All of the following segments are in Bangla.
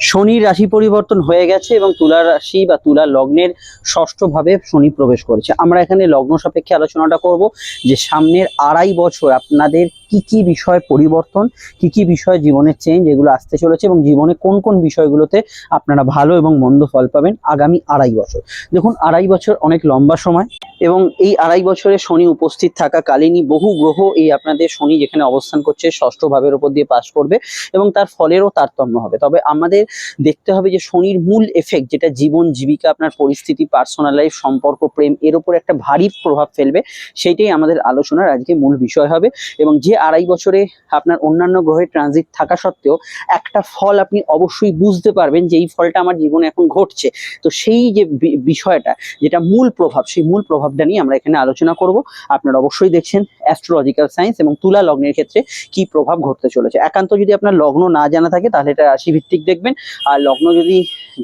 শনির রাশি পরিবর্তন হয়ে গেছে এবং তুলা রাশি বা তুলা লগ্নের ষষ্ঠ ভাবে শনি প্রবেশ করেছে। আমরা এখানে লগ্ন সাপেক্ষে আলোচনাটা করব যে সামনের আড়াই বছর আপনাদের কি কি বিষয় পরিবর্তন, কি কি বিষয় জীবনের চেঞ্জ এগুলো আসতে চলেছে এবং জীবনে কোন কোন বিষয়গুলোতে আপনারা ভালো এবং মন্দ ফল পাবেন আগামী আড়াই বছর। দেখুন, আড়াই বছর অনেক লম্বা সময়। এবং এই আড়াই বছরে শনি উপস্থিত থাকাকালীনই বহু গ্রহ এই আপনাদের শনি যেখানে অবস্থান করছে ষষ্ঠ ভাবের উপর দিয়ে পাশ করবে এবং তার ফলেরও তারতম্য হবে। তবে আমাদের দেখতে হবে যে শনির মূল এফেক্ট যেটা জীবন, জীবিকা, আপনার পরিস্থিতি পার্সোনাল লাইফ সম্পর্ক, প্রেম, এর উপর একটা ভারী প্রভাব ফেলবে, সেইটাই আমাদের আলোচনার আজকে মূল বিষয় হবে। এবং যে আড়াই বছরে আপনার অন্যান্য গ্রহের ট্রানজিট থাকা সত্ত্বেও একটা ফল আপনি অবশ্যই বুঝতে পারবেন যে এই ফলটা আমার জীবনে এখন ঘটছে। তো সেই যে বিষয়টা, যেটা মূল প্রভাব, সেই মূল প্রভাবটা নিয়ে আমরা এখানে আলোচনা করব। আপনারা অবশ্যই দেখছেন অ্যাস্ট্রোলজিক্যাল সায়েন্স এবং তুলা লগ্নের ক্ষেত্রে কি প্রভাব ঘটতে চলেছে। একান্ত যদি আপনার লগ্ন না জানা থাকে, তাহলে এটা রাশি ভিত্তিক দেখবেন। আর লগ্ন যদি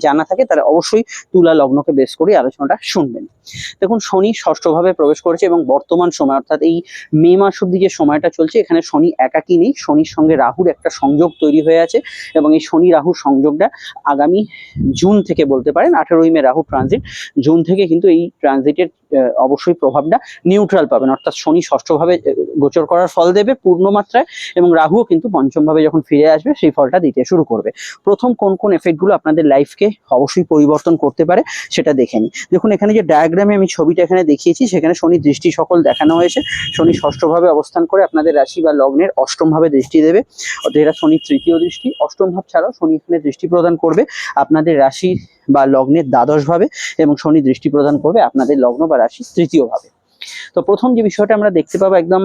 জানা থাকে, তাহলে অবশ্যই তুলা লগ্নকে বেস করে আলোচনাটা শুনবেন। দেখুন, শনি ষষ্ঠভাবে প্রবেশ করেছে এবং বর্তমান সময়, অর্থাৎ এই মে মাস অব্দি যে সময়টা চলছে, এখানে শনি একাকী নেই। শনির সঙ্গে রাহুর একটা সংযোগ তৈরি হয়ে আছে এবং এই শনি রাহুর সংযোগটা আগামী জুন থেকে বলতে পারেন, আঠেরোই মে রাহু ট্রানজিট জুন থেকে কিন্তু এই ট্রানজিটের অবশ্যই প্রভাবটা নিউট্রাল পাবেন। অর্থাৎ শনি ষষ্ঠভাবে গোচর করার ফল দেবে পূর্ণ মাত্রায় এবং রাহুও কিন্তু পঞ্চমভাবে যখন ফিরে আসবে, সেই ফলটা দিতে শুরু করবে। প্রথম কোন কোন এফেক্টগুলো আপনাদের লাইফকে অবশ্যই পরিবর্তন করতে পারে সেটা দেখে নিই দেখুন, এখানে যে ডায়াগ্রামে আমি ছবিটা এখানে দেখিয়েছি, সেখানে শনি দৃষ্টি সকল দেখানো হয়েছে। শনি ষষ্ঠভাবে অবস্থান করে আপনাদের রাশি বা লগ্নের অষ্টম ভাবে দৃষ্টি দেবে। এটা শনির তৃতীয় দৃষ্টি। অষ্টম ভাব ছাড়াও শনি এখানে দৃষ্টি প্রদান করবে। আপনাদের রাশি বা লগ্নের দ্বাদশ ভাবে এবং শনি দৃষ্টি প্রদান করবে আপনাদের লগ্ন বা রাশি তৃতীয় ভাবে। তো প্রথম যে বিষয়টা আমরা দেখতে পাবো একদম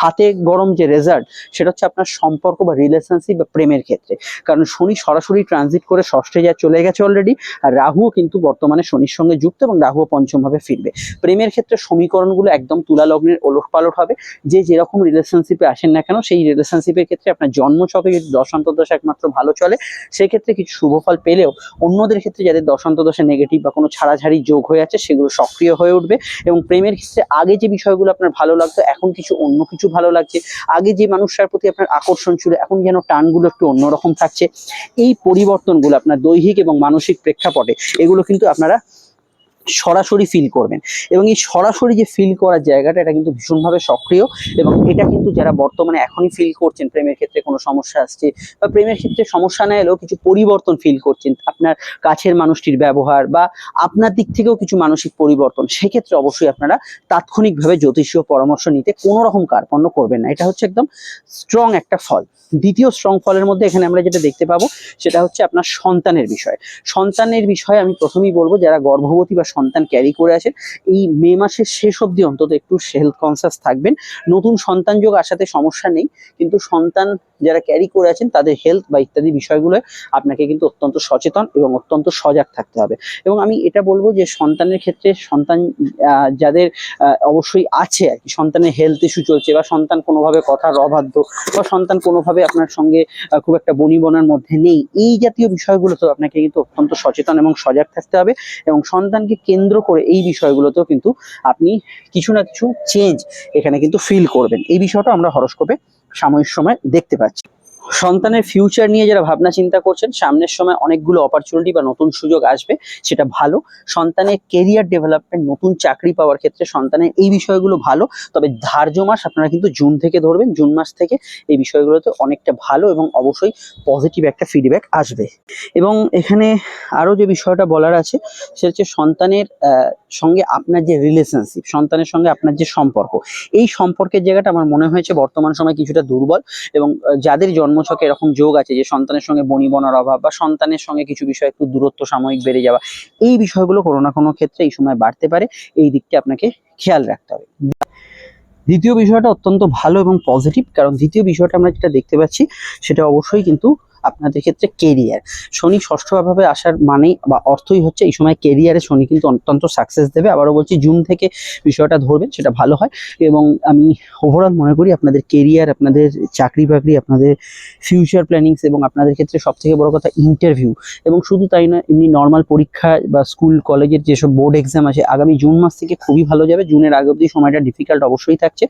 হাতে গরম যে রেজাল্ট সেটা হচ্ছে আপনার সম্পর্ক বা রিলেশনশিপ বা প্রেমের ক্ষেত্রে। কারণ শনি সরাসরি ট্রানজিট করে ষষ্ঠে যা চলে গেছে অলরেডি আর রাহুও কিন্তু বর্তমানে শনির সঙ্গে যুক্ত এবং রাহুও পঞ্চমভাবে ফিরবে। প্রেমের ক্ষেত্রে সমীকরণগুলো একদম তুলা লগ্নের ওলট পালট হবে। যে যেরকম রিলেশনশিপে আসেন না কেন, সেই রিলেশনশিপের ক্ষেত্রে আপনার জন্মছকে যদি দশান্তদশা একমাত্র ভালো চলে সেই ক্ষেত্রে কিছু শুভফল পেলেও অন্যদের ক্ষেত্রে যাদের দশান্তদশা নেগেটিভ বা কোনো ছাড়াছাড়ি যোগ হয়ে আছে, সেগুলো সক্রিয় হয়ে উঠবে। এবং প্রেমের ক্ষেত্রে আগে যে বিষয়গুলো আপনার ভালো লাগতো, এখন কিছু অন্য কিছু ভালো লাগছে। আগে যে মানুষটার প্রতি আপনার আকর্ষণ ছিল, এখন যেন টানগুলো একটু অন্যরকম থাকছে। এই পরিবর্তনগুলো আপনার দৈহিক এবং মানসিক প্রেক্ষাপটে, এগুলো কিন্তু আপনারা সরাসরি ফিল করবেন। এবং এই সরাসরি যে ফিল করার জায়গাটা, এটা কিন্তু ভীষণভাবে সক্রিয় এবং এটা কিন্তু যারা বর্তমানে এখনই ফিল করছেন, প্রেমের ক্ষেত্রে কোনো সমস্যা আসছে বা প্রেমের ক্ষেত্রে সমস্যা না এলেও কিছু পরিবর্তন ফিল করছেন, আপনার কাছের মানুষটির ব্যবহার বা আপনার দিক থেকেও কিছু মানসিক পরিবর্তন, সেক্ষেত্রে অবশ্যই আপনারা তাৎক্ষণিকভাবে জ্যোতিষীয় পরামর্শ নিতে কোনো রকম কার্পণ্য করবেন না। এটা হচ্ছে একদম স্ট্রং একটা ফল। দ্বিতীয় স্ট্রং ফলের মধ্যে এখানে আমরা যেটা দেখতে পাবো, সেটা হচ্ছে আপনার সন্তানের বিষয়। সন্তানের বিষয়ে আমি প্রথমেই বলব, যারা গর্ভবতী বা সন্তান ক্যারি করে আছেন এই মে মাসের শেষ অবধি অন্তত একটু হেলথ কনসাস থাকবেন। নতুন সন্তান যোগ আসাতে সমস্যা নেই, কিন্তু সন্তান যারা ক্যারি করে আছেন, তাদের হেলথ বা ইত্যাদি বিষয়গুলো আপনাকে কিন্তু অত্যন্ত সচেতন এবং অত্যন্ত সজাগ থাকতে হবে। এবং আমি এটা বলব যে সন্তানের ক্ষেত্রে সন্তান যাদের অবশ্যই আছে আর কি, সন্তানের হেলথ ইস্যু চলছে বা সন্তান কোনোভাবে কথার অবাধ্য বা সন্তান কোনোভাবে আপনার সঙ্গে খুব একটা বনিবনার মধ্যে নেই, এই জাতীয় বিষয়গুলোতেও আপনাকে কিন্তু অত্যন্ত সচেতন এবং সজাগ থাকতে হবে। এবং সন্তানকে কেন্দ্র করে এই বিষয়গুলোতেও কিন্তু আপনি কিছু না কিছু চেঞ্জ এখানে কিন্তু ফিল করবেন। এই বিষয়টা আমরা হরস্কোপে সাময়িক সময় দেখতে পাচ্ছি। সন্তানের ফিউচার নিয়ে যারা ভাবনা চিন্তা করছেন, সামনের সময় অনেকগুলো অপরচুনিটি বা নতুন সুযোগ আসবে, সেটা ভালো। সন্তানের কেরিয়ার ডেভেলপমেন্ট নতুন চাকরি পাওয়ার ক্ষেত্রে সন্তানের এই বিষয়গুলো ভালো। তবে ধার্য মাস আপনারা কিন্তু জুন থেকে ধরবেন, জুন মাস থেকে এই বিষয়গুলোতে অনেকটা ভালো এবং অবশ্যই পজিটিভ একটা ফিডব্যাক আসবে। এবং এখানে আরও যে বিষয়টা বলার আছে, সেটা হচ্ছে সন্তানের সঙ্গে আপনার যে রিলেশনশিপ সন্তানের সঙ্গে আপনার যে সম্পর্ক, এই সম্পর্কের জায়গাটা আমার মনে হয়েছে বর্তমান সময় কিছুটা দুর্বল এবং যাদের যাদের জন্মছকে এরকম যোগ আছে যে সন্তানের সঙ্গে বনিবনার অভাব বা সন্তানের সঙ্গে কিছু বিষয় একটু দূরত্ব সাময়িক বেড়ে যাওয়া, এই বিষয়গুলো কোনো না কোনো ক্ষেত্রে এই সময় বাড়তে পারে। এই দিকটি আপনাকে খেয়াল রাখতে হবে। দ্বিতীয় বিষয়টা অত্যন্ত ভালো এবং পজিটিভ কারণ দ্বিতীয় বিষয়টা আমরা যেটা দেখতে পাচ্ছি, সেটা অবশ্যই কিন্তু আপনাদের ক্ষেত্রে কেরিয়ার শনি ষষ্ঠভাবে আসার মানেই বা অর্থই হচ্ছে এই সময় কেরিয়ারে শনি কিন্তু অত্যন্ত সাকসেস দেবে। আবারও বলছি, জুন থেকে বিষয়টা ধরবেন, সেটা ভালো হয়। এবং আমি ওভারঅল মনে করি আপনাদের কেরিয়ার আপনাদের চাকরি বাকরি, আপনাদের ফিউচার প্ল্যানিংস এবং আপনাদের ক্ষেত্রে সব থেকে বড় কথা ইন্টারভিউ এবং শুধু তাই না এমনি নর্মাল পরীক্ষা বা স্কুল কলেজের যেসব বোর্ড এক্সাম আছে, আগামী জুন মাস থেকে খুবই ভালো যাবে। জুনের আগে অবধি সময়টা ডিফিকাল্ট অবশ্যই থাকছে।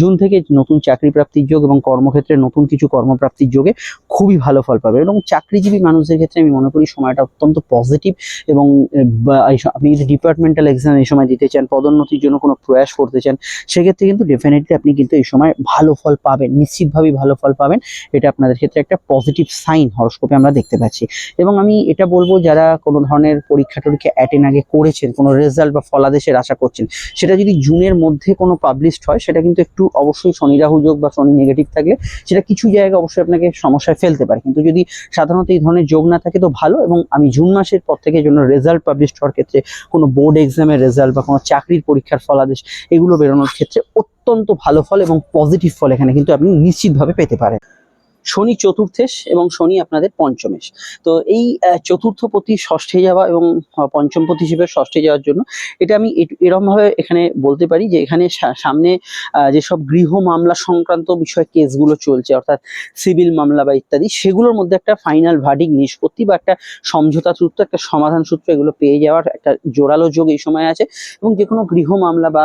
জুন থেকে নতুন চাকরি প্রাপ্তির যোগ এবং কর্মক্ষেত্রে নতুন কিছু কর্মপ্রাপ্তির যোগে খুবই ভালো ফল ফল পাবে এবং চাকরিজীবী মানুষদের ক্ষেত্রে আমি মনে করি সময়টা অত্যন্ত পজিটিভ এবং আপনি যদি ডিপার্টমেন্টাল এক্সাম এই সময় দিতে চান, পদোন্নতির জন্য কোনো প্রয়াস করতে চান, সেক্ষেত্রে কিন্তু ডেফিনেটলি আপনি কিন্তু এই সময় ভালো ফল পাবেন, নিশ্চিতভাবেই ভালো ফল পাবেন। এটা আপনাদের ক্ষেত্রে একটা পজিটিভ সাইন হরস্কোপে আমরা দেখতে পাচ্ছি। এবং আমি এটা বলব, যারা কোনো ধরনের পরীক্ষা টরীক্ষা অ্যাটেন আগে করেছেন, কোনো রেজাল্ট বা ফলাদেশের আশা করছেন, সেটা যদি জুনের মধ্যে কোনো পাবলিশড হয়, সেটা কিন্তু একটু অবশ্যই শনি রাহু যোগ বা শনি নেগেটিভ থাকলে, সেটা কিছু জায়গায় অবশ্যই আপনাকে সমস্যায় ফেলতে পারে। কিন্তু যদি সাধারণত এই ধরনের যোগ না থাকে তো ভালো এবং আমি জুন মাসের পর থেকে জন্য রেজাল্ট পাবলিশ হওয়ার ক্ষেত্রে কোনো বোর্ড এক্সামের রেজাল্ট বা কোনো চাকরির পরীক্ষার ফলাদেশ এগুলো বেরোনোর ক্ষেত্রে অত্যন্ত ভালো ফল এবং পজিটিভ ফল এখানে কিন্তু আপনি নিশ্চিতভাবে পেতে পারেন। শনি চতুর্থেশ এবং শনি আপনাদের পঞ্চমেশ। তো এই চতুর্থ পতি ষষ্ঠে যাওয়া এবং পঞ্চম পতি হিসেবে ষষ্ঠে যাওয়ার জন্য, এটা আমি এরমভাবে এখানে বলতে পারি যে এখানে সামনে যেসব গৃহ মামলা সংক্রান্ত বিষয় কেসগুলো চলছে, অর্থাৎ সিভিল মামলা বা ইত্যাদি, সেগুলোর মধ্যে একটা ফাইনাল ভার্ডিক নিষ্পত্তি বা একটা সমঝোতা সূত্র একটা সমাধান সূত্র এগুলো পেয়ে যাওয়ার একটা জোরালো যোগ এই সময় আছে এবং যে কোনো গৃহ মামলা বা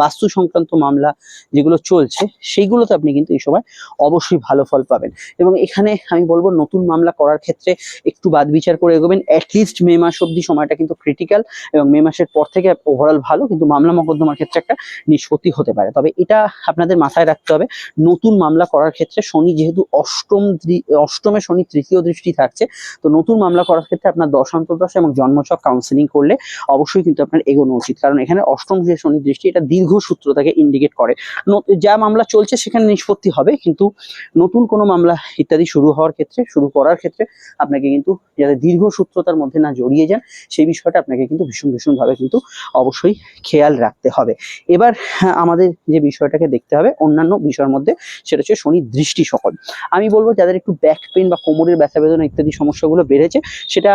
বাস্তু সংক্রান্ত মামলা যেগুলো চলছে, সেইগুলোতে আপনি কিন্তু এই সময় অবশ্যই ভালো ফল পাবেন। এবং এখানে আমি বলব, নতুন মামলা করার ক্ষেত্রে একটু বাদ বিচার করে এগোবেন। অ্যাটলিস্ট মে মাস অব্দি সময়টা কিন্তু ক্রিটিক্যাল এবং মে মাসের পর থেকে ওভারঅল ভালো, কিন্তু মামলা মোকদ্দমার ক্ষেত্রে একটা নিষ্পত্তি হতে পারে। তবে এটা আপনাদের মাথায় রাখতে হবে, নতুন মামলা করার ক্ষেত্রে শনি যেহেতু অষ্টম অষ্টমে শনি তৃতীয় দৃষ্টি থাকছে, তো নতুন মামলা করার ক্ষেত্রে আপনার দশান্তদশ এবং জন্মছক কাউন্সিলিং করলে অবশ্যই কিন্তু আপনার এগোনো উচিত। কারণ এখানে অষ্টম যে শনি দৃষ্টি, এটা দীর্ঘ সূত্রতাকে ইন্ডিকেট করে। যা মামলা চলছে সেখানে নিষ্পত্তি হবে কিন্তু নতুন কোনো মামলা ইত্যাদি শুরু হওয়ার ক্ষেত্রে শুরু করার ক্ষেত্রে আপনাকে কিন্তু যাতে দীর্ঘ সূত্রতার মধ্যে না জড়িয়ে যান সেই বিষয়টা আপনাকে কিন্তু ভীষণ ভীষণভাবে কিন্তু অবশ্যই খেয়াল রাখতে হবে। এবার হ্যাঁ, আমাদের যে বিষয়টাকে দেখতে হবে অন্যান্য বিষয়ের মধ্যে সেটা হচ্ছে শনি দৃষ্টি সকল। আমি বলব যাদের একটু ব্যাক পেন বা কোমরের ব্যথা বেদনা ইত্যাদি সমস্যাগুলো বেড়েছে সেটা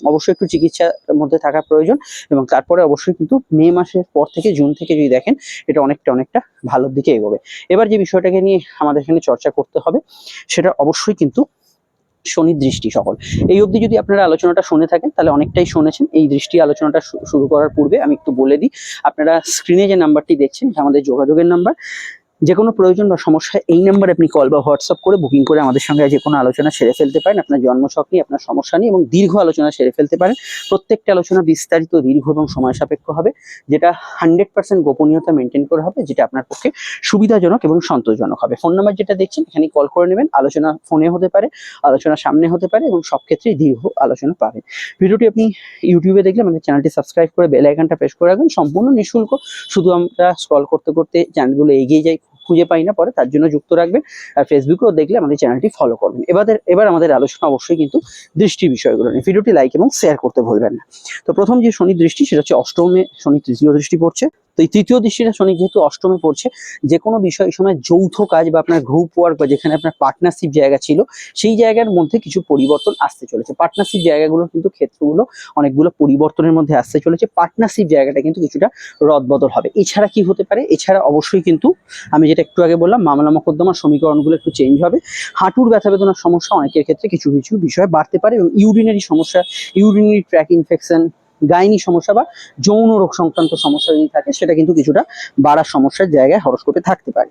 অবশ্যই একটু চিকিৎসার মধ্যে থাকা প্রয়োজন এবং তারপরে অবশ্যই কিন্তু মে মাসের পর থেকে, জুন থেকে যদি দেখেন, এটা অনেকটা অনেকটা ভালোর দিকে এগোবে। এবার যে বিষয়টাকে নিয়ে আমাদের এখানে চর্চা করতে হবে, সেটা অবশ্যই কিন্তু শনি দৃষ্টি সকল। এই অবধি যদি আপনারা আলোচনাটা শুনে থাকেন, তাহলে অনেকটাই শুনেছেন। এই দৃষ্টি আলোচনাটা শুরু করার পূর্বে আমি একটু বলে দিই, আপনারা স্ক্রিনে যে নাম্বারটি দেখছেন আমাদের যোগাযোগের নাম্বার যে কোনো প্রয়োজন বা সমস্যা এই নাম্বারে আপনি কল বা হোয়াটসঅ্যাপ করে বুকিং করে আমাদের সঙ্গে যে কোনো আলোচনা সেরে ফেলতে পারেন। আপনার জন্মছক নিয়ে, আপনার সমস্যা নিয়ে এবং দীর্ঘ আলোচনা সেরে ফেলতে পারেন। প্রত্যেকটা আলোচনা বিস্তারিত, দীর্ঘ এবং সময় সাপেক্ষ হবে, যেটা হান্ড্রেড পার্সেন্ট গোপনীয়তা মেনটেন করা হবে, যেটা আপনার পক্ষে সুবিধাজনক এবং সন্তোষজনক হবে। ফোন নাম্বার যেটা দেখছেন এখানে কল করে নেবেন। আলোচনা ফোনে হতে পারে, আলোচনা সামনে হতে পারে এবং সব ক্ষেত্রেই দীর্ঘ আলোচনা পাবেন। ভিডিওটি আপনি ইউটিউবে দেখলে আমাদের চ্যানেলটি সাবস্ক্রাইব করে বেল আইকনটা প্রেস করে রাখবেন। সম্পূর্ণ নিঃশুল্ক, শুধু আমরা স্ক্রল করতে করতে চ্যানেলগুলো এগিয়ে যাই। খুঁজে পাই না পরে, তার জন্য যুক্ত রাখবেন। আর ফেসবুকেও দেখলে আমাদের চ্যানেলটি ফলো করবেন। এবার এবার আমাদের আলোচনা অবশ্যই কিন্তু দৃষ্টি বিষয়গুলো নিয়ে। ভিডিওটি লাইক এবং শেয়ার করতে ভুলবেন না। তো প্রথম যে শনি দৃষ্টি, সেটা হচ্ছে অষ্টমে শনি তৃতীয় দৃষ্টি পড়ছে। তো এই তৃতীয় দৃষ্টিটা শনি যেহেতু অষ্টমে পড়ছে, যে কোনো বিষয় সময় যৌথ কাজ বা আপনার গ্রুপ ওয়ার্ক বা যেখানে আপনার পার্টনারশিপ জায়গা ছিল, সেই জায়গার মধ্যে কিছু পরিবর্তন আসতে চলেছে। পার্টনারশিপ জায়গাগুলোর কিন্তু ক্ষেত্রগুলো অনেকগুলো পরিবর্তনের মধ্যে আসতে চলেছে। পার্টনারশিপ জায়গাটা কিন্তু কিছুটা রদবদল হবে। এছাড়া কি হতে পারে? এছাড়া অবশ্যই কিন্তু আমি যেটা একটু আগে বললাম, মামলা মোকদ্দমার সমীকরণগুলো একটু চেঞ্জ হবে। হাঁটুর ব্যথা বেদনার সমস্যা অনেকের ক্ষেত্রে কিছু কিছু বিষয় বাড়তে পারে এবং ইউরিনারি সমস্যা ইউরিনারি ট্র্যাক ইনফেকশন গাইনি সমস্যা বা যৌন রোগ সংক্রান্ত সমস্যা যদি থাকে, সেটা কিন্তু কিছুটা বাড়ার সমস্যার জায়গায় হরস্কোপে থাকতে পারে।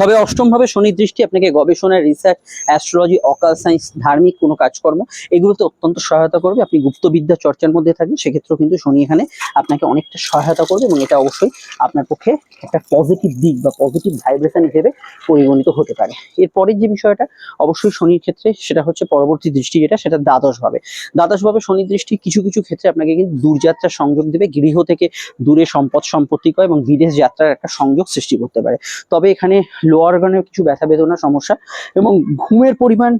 তবে অষ্টম ভাবে শনি দৃষ্টি আপনাকে গবেষণা রিসার্চ অ্যাস্ট্রোলজি অকাল সায়েন্স ধার্মিক কোনো কাজকর্ম, এগুলোতে অত্যন্ত সহায়তা করবে। আপনি গুপ্তবিদ্যা চর্চার মধ্যে থাকবেন, সেক্ষেত্রেও কিন্তু শনি এখানে আপনাকে অনেকটা সহায়তা করবে এবং এটা অবশ্যই আপনার পক্ষে একটা পজিটিভ দিক বা পজিটিভ ভাইব্রেশন হিসেবে পরিগণিত হতে পারে। এরপরের যে বিষয়টা, অবশ্যই শনির ক্ষেত্রে সেটা হচ্ছে পরবর্তী দৃষ্টি যেটা, সেটা দ্বাদশ ভাবে দ্বাদশ ভাবে শনি দৃষ্টি কিছু কিছু ক্ষেত্রে আপনাকে কিন্তু দূরযাত্রার সংযোগ দেবে, গৃহ থেকে দূরে সম্পদ সম্পত্তি কয় এবং বিদেশ যাত্রার একটা সংযোগ সৃষ্টি করতে পারে। তবে এখানে লোয়ার অর্গানেও কিছু ব্যথা বেদনা সমস্যা এবং ঘুমের পরিমাণ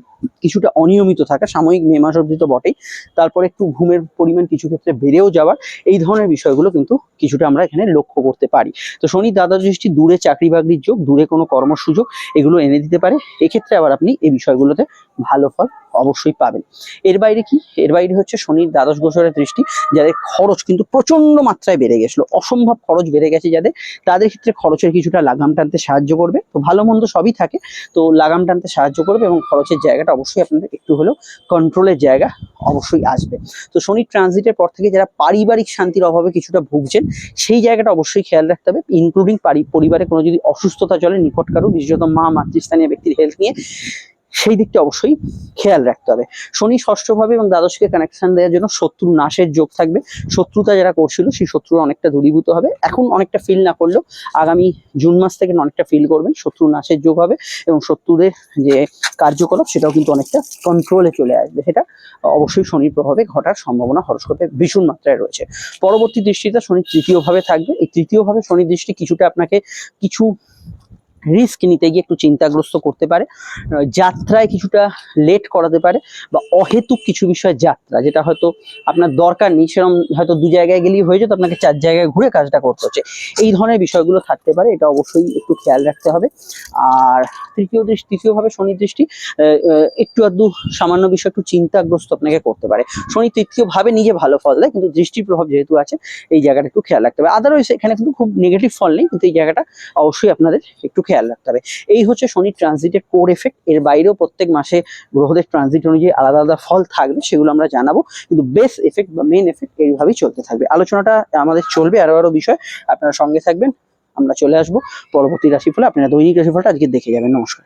কিছুটা অনিয়মিত থাকা, সাময়িক মে মাস অবধি তো বটেই। তারপরে একটু ঘুমের পরিমাণ কিছু ক্ষেত্রে বেড়েও যাওয়ার, এই ধরনের বিষয়গুলো কিন্তু কিছুটা আমরা এখানে লক্ষ্য করতে পারি। তো শনি দাদা দৃষ্টি, দূরে চাকরি বাকরির যোগ, দূরে কোনো কর্মসুযোগ এগুলো এনে দিতে পারে। এক্ষেত্রে আবার আপনি এই বিষয়গুলোতে ভালো ফল অবশ্যই পাবেন। এর বাইরে কি? এর বাইরে হচ্ছে শনির দ্বাদশ গোচরের দৃষ্টি, যাদের খরচ কিন্তু প্রচণ্ড মাত্রায় বেড়ে গেছিল। অসম্ভব খরচ বেড়ে গেছে যাদের। তাদের ক্ষেত্রে খরচের কিছুটা লাগাম টানতে সাহায্য করবে। তো ভালো মন্দ সবই থাকে। তো লাগাম টানতে সাহায্য করবে এবং খরচের জায়গাটা অবশ্যই আপনাদের একটু হলেও কন্ট্রোলের জায়গা অবশ্যই আসবে। তো শনি ট্রানজিটের পর থেকে যারা পারিবারিক শান্তির অভাবে কিছুটা ভুগছেন, সেই জায়গাটা অবশ্যই খেয়াল রাখতে হবে। ইনক্লুডিং পরিবারে কোনো যদি অসুস্থতা চলে নিকট কারও বিশেষত মা, মাতৃস্থানীয় ব্যক্তির হেলথ নিয়ে সেই দিকটা অবশ্যই খেয়াল রাখতে হবে। শনি ষষ্ঠভাবে এবং দ্বাদশকে কানেকশন দেওয়ার জন্য শত্রু নাশের যোগ থাকবে। শত্রুতা যারা করছিল, সেই শত্রু অনেকটা দূরীভূত হবে। এখন অনেকটা ফিল না করলেও আগামী জুন মাস থেকে অনেকটা ফিল করবেন। শত্রু নাশের যোগ হবে এবং শত্রুদের যে কার্যকলাপ, সেটাও কিন্তু অনেকটা কন্ট্রোলে চলে আসবে। সেটা অবশ্যই শনির প্রভাবে ঘটার সম্ভাবনা হরস্কোপে ভীষণ মাত্রায় রয়েছে। পরবর্তী দৃষ্টিতে শনি তৃতীয়ভাবে থাকবে। এই তৃতীয়ভাবে শনি দৃষ্টি কিছুটা আপনাকে কিছু রিস্ক নিতে গিয়ে একটু চিন্তাগ্রস্ত করতে পারে যাত্রায় কিছুটা লেট করাতে পারে বা অহেতুক কিছু বিষয় যাত্রা, যেটা হয়তো আপনার দরকার নেই, সেরকম হয়তো দু জায়গায় গেলেই হয়ে যেত, আপনাকে চার জায়গায় ঘুরে কাজটা করতে হচ্ছে। এই ধরনের বিষয়গুলো থাকতে পারে, এটা অবশ্যই একটু খেয়াল রাখতে হবে। আর তৃতীয় দৃষ্টি, তৃতীয়ভাবে শনি দৃষ্টি একটু আধটু সামান্য বিষয়, একটু চিন্তাগ্রস্ত আপনাকে করতে পারে। শনি তৃতীয়ভাবে নিজে ভালো ফল দেয়, কিন্তু দৃষ্টির প্রভাব যেহেতু আছে, এই জায়গাটা একটু খেয়াল রাখতে হবে। আদারওয়াইজ এখানে কিন্তু খুব নেগেটিভ ফল নেই, কিন্তু এই জায়গাটা অবশ্যই আপনাদের একটু খেয়াল রাখতে হবে। এই হচ্ছে শনি ট্রানজিটের কোর এফেক্ট এর বাইরেও প্রত্যেক মাসে গ্রহদের ট্রানজিট অনুযায়ী আলাদা আলাদা ফল থাকবে, সেগুলো আমরা জানাব। কিন্তু বেস এফেক্ট বা মেন এফেক্ট এইভাবেই চলতে থাকবে। আলোচনাটা আমাদের চলবে আরও আরও বিষয়। আপনারা সঙ্গে থাকবেন, আমরা চলে আসব। পরবর্তী রাশিফলে আপনারা দৈনিক রাশিফলটা আজকে দেখে যাবেন। নমস্কার।